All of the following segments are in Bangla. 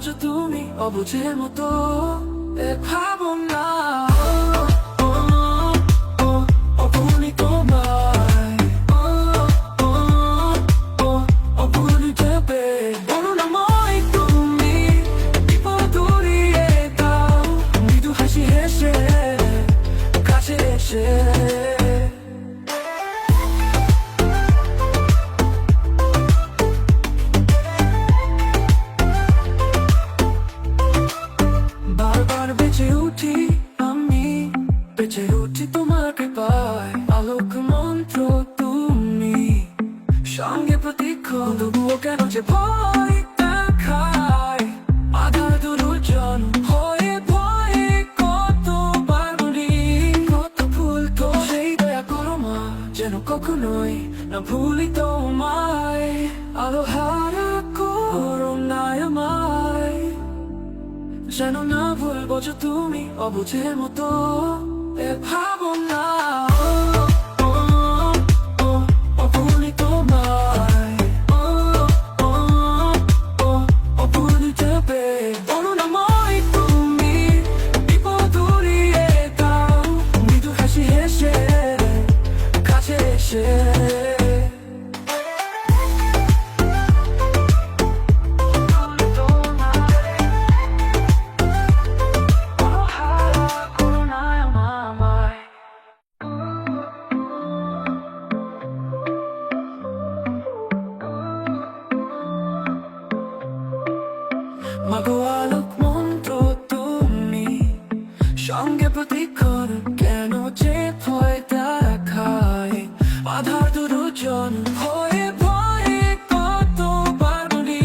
বোঝো তুমি অবুঝের মতো। ভাবো ভাবনা প্রতীক্ষণ তবুও কেন যে ভয় দেখায় আধার দুর্জন হয়ে ভয়ে কত পাগলি কত ভুল তো সেই দয়া করো মা যেন কখনোই না ভুলি তোমায় আলো হারা করো না আমায় যেন না ভুলবো যে তুমি অবুঝের মতো এ ভাবনা দুর্জন ভয়ে ভয়ে কত পারবনি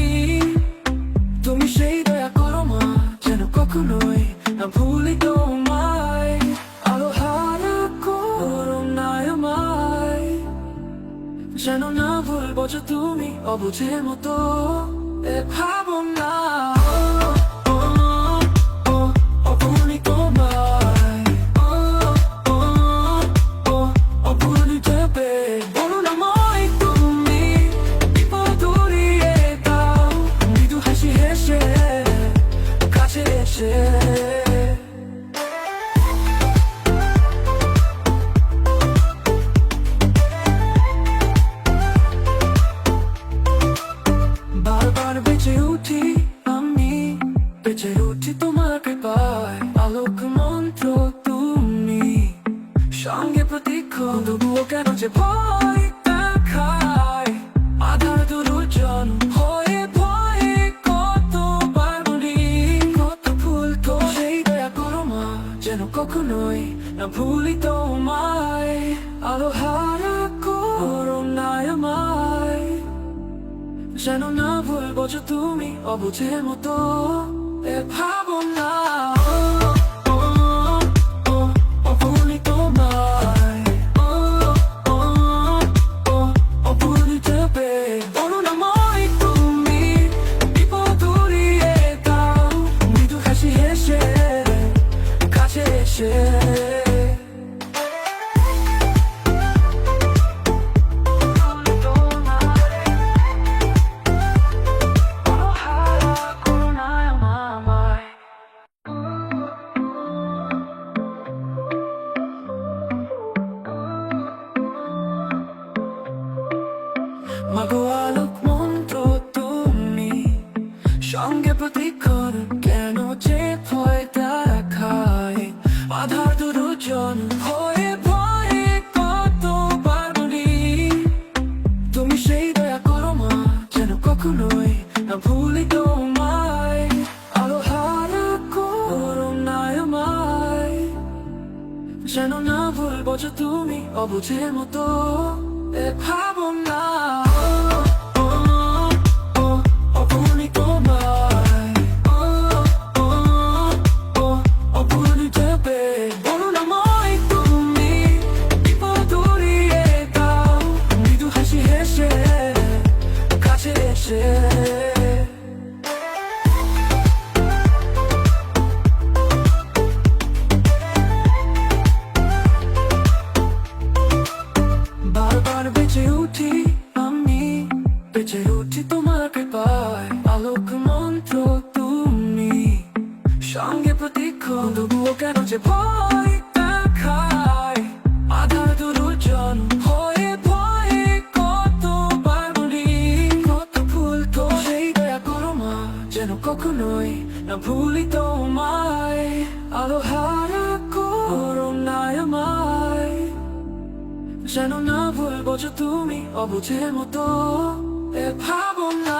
তুমি সেই দয়া করো মা, যেন কখনোই না ভুলি তোমায়, আলো হারা করো না আমায়, যেন না ভুলবো যে তুমি অবুঝের মতো, এ ভাবনা যে ভয় দেখায় আধার দুর্জন হয়ে ভয়ে কত পারবনি কত ভুল তো সেই দয়া করো মা, যেন কখনোই না ভুলি তোমায়। আলো হারা করো না আমায়। যেন না ভুলবো যে তুমি অবুঝের মতো, এ ভাবনা মাগো আলোক মন্ত্র তুমি সঙ্গে প্রতিক্ষণ কেন যে ভয় দেখায়? বাধার দুর্জন ভয়ে ভয়ে কত পারবনি তুমি সেই দয়া করো মা, যেন কখনোই না ভুলি তোমায়। আলো হারা করো না আমায়, যেন না ভুলবো যে তুমি অবুঝের মতো। এ ভাবনা না ভুলি তোমায়, আলো হারা করো না আমায়। যেন না ভুলবো যে তুমি অবুঝের মতো, এ ভাবনা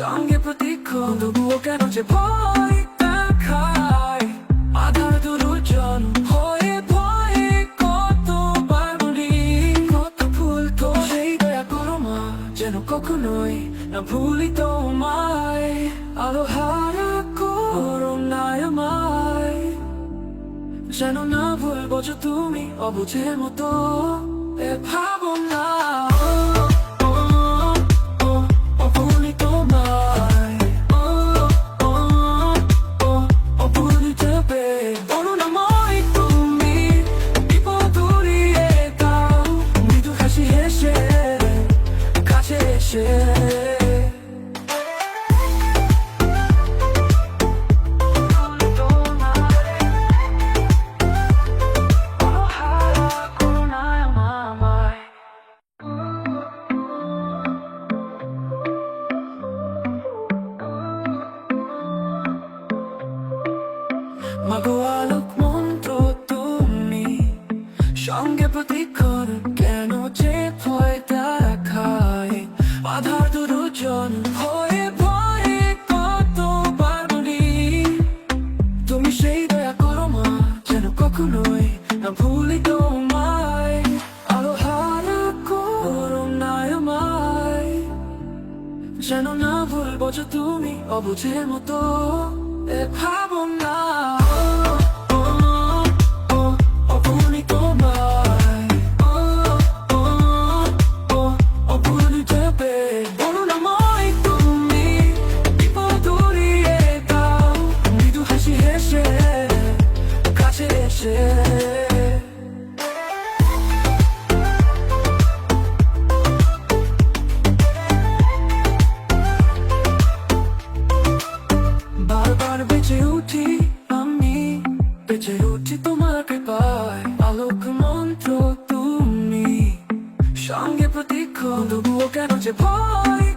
সঙ্গে প্রতিক্ষণ তবুও কেন যে ভয় কত ভুল তো সেই যেন কখনোই না ভুলি তোমায়। আলো হারা করো না আমায়। যেন না ভুলবো তুমি অবুঝের মতো এ ভাবনা ও, অবুঝের মতো এ ভাবনা বারবার বেঁচে উঠি আমি। বেঁচে উঠি তোমার কৃপায়, আলোক মন্ত্র তুমি। সঙ্গে তবুও কেন যে ভয়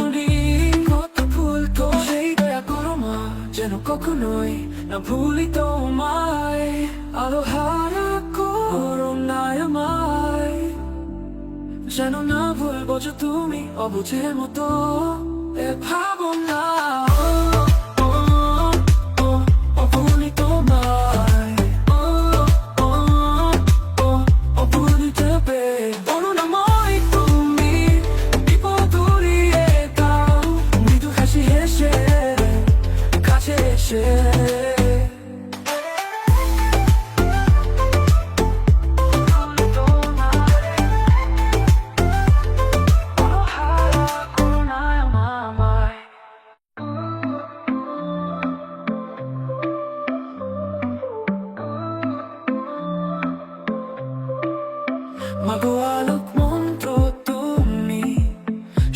বলি, কত ভুল তো সেই করো মা, যেন কখনোই না ভুলি তোমায়। আলো হারা করো না আমায়, যেন না যে তুমি অবুঝের মতো এ ভাবনা। ও, মাগো আলোক তুমি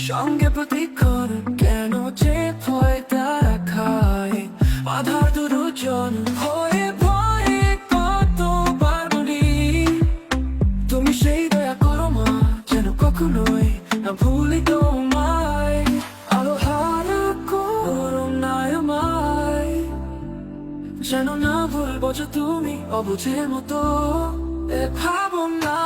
সঙ্গে প্রতিক্ষণ কেন যে ভয় দেখায়? আধার দুজন হয়ে তুমি সেই দয়া করো মা, যেন কখনোই না ভুলি তোমায়। আলো হারা করুণায় আমায়, যেন না ভুলবো তুমি অবুঝের মতো। এ ভাবনা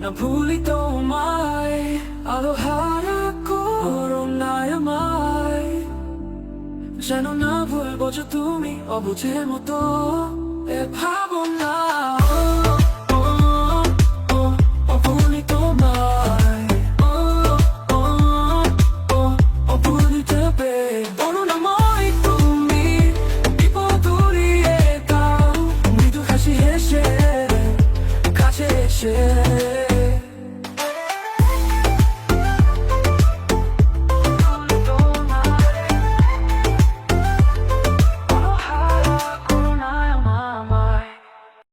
না ভুলি তোমায়, আলো হারা করুণায় আমায়। যেন না ভুলবো যে তুমি অবুঝের মতো এ ভাবনা